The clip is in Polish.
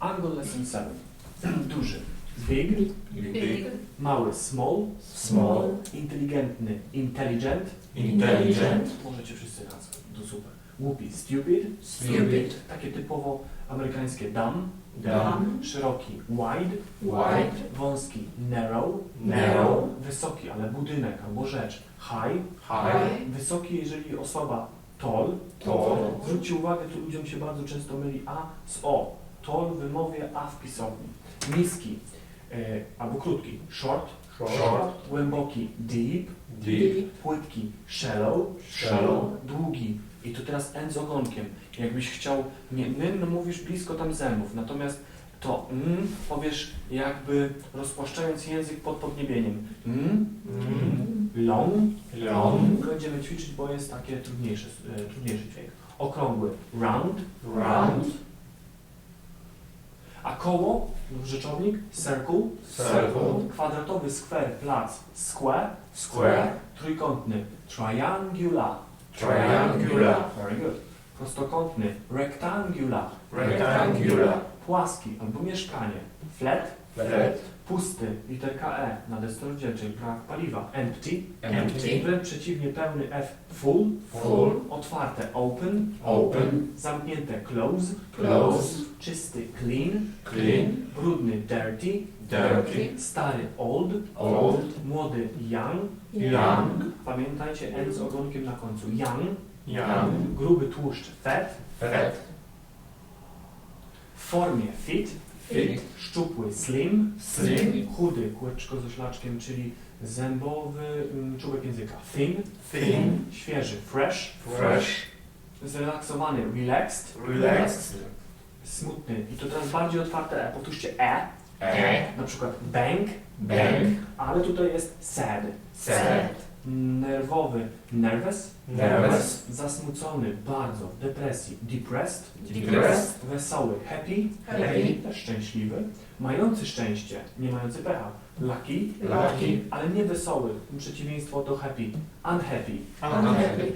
Angle Lesson 7. Duży. Big. Big, Mały. Small. small, Inteligentny. Intelligent. intelligent, Możecie wszyscy raz. To super. Głupi. Stupid. stupid, Takie typowo amerykańskie dumb. dumb, Szeroki. Wide. wide, Wąski. Narrow. narrow, Wysoki, ale budynek albo rzecz. High. high, Wysoki, jeżeli osoba tall. tall, Zwróćcie uwagę, tu ludziom się bardzo często myli A z O. W wymowie A w pisowni. Niski e, albo krótki. Short. short, Głęboki. Deep. deep, Płytki. Shallow. shallow, Długi. I tu teraz N z ogonkiem. Jakbyś chciał, nie no mówisz blisko tam zębów, natomiast to N powiesz jakby rozpłaszczając język pod podniebieniem. N, mm, long, long, Będziemy ćwiczyć, bo jest takie trudniejsze, e, trudniejszy dźwięk. Okrągły. Round. round, koło, rzeczownik, circle, circle, kwadratowy square, plac, square, square, trójkątny, triangular, triangular, very good, prostokątny, rectangular, rectangular, płaski albo mieszkanie, flat, flat, pusty, literka E na desce rozdzielczej, brak paliwa, empty, empty, wręcz przeciwnie, pełny F, full, full, otwarte, open, open, zamknięte, close, close, czysty, clean, clean, brudny, dirty, dirty, stary, old, old, młody, young, young, pamiętajcie N z ogonkiem na końcu, young, young, gruby tłuszcz, fat, fat, w formie fit, fit, szczupły, slim, slim, chudy, kółeczko ze szlaczkiem, czyli zębowy mm, czubek języka, thin, thin, świeży, fresh, fresh, zrelaksowany, relaxed, relaxed, smutny. I to teraz bardziej otwarte E, powtórzcie E, e, na przykład bang, bang, ale tutaj jest sad, sad, nerwowy, nervous, nervous, zasmucony, bardzo, depresji, depressed, depressed, wesoły, happy, happy, też szczęśliwy, mający szczęście, nie mający pecha, lucky, lucky, ale nie wesoły, przeciwieństwo do happy, unhappy, unhappy,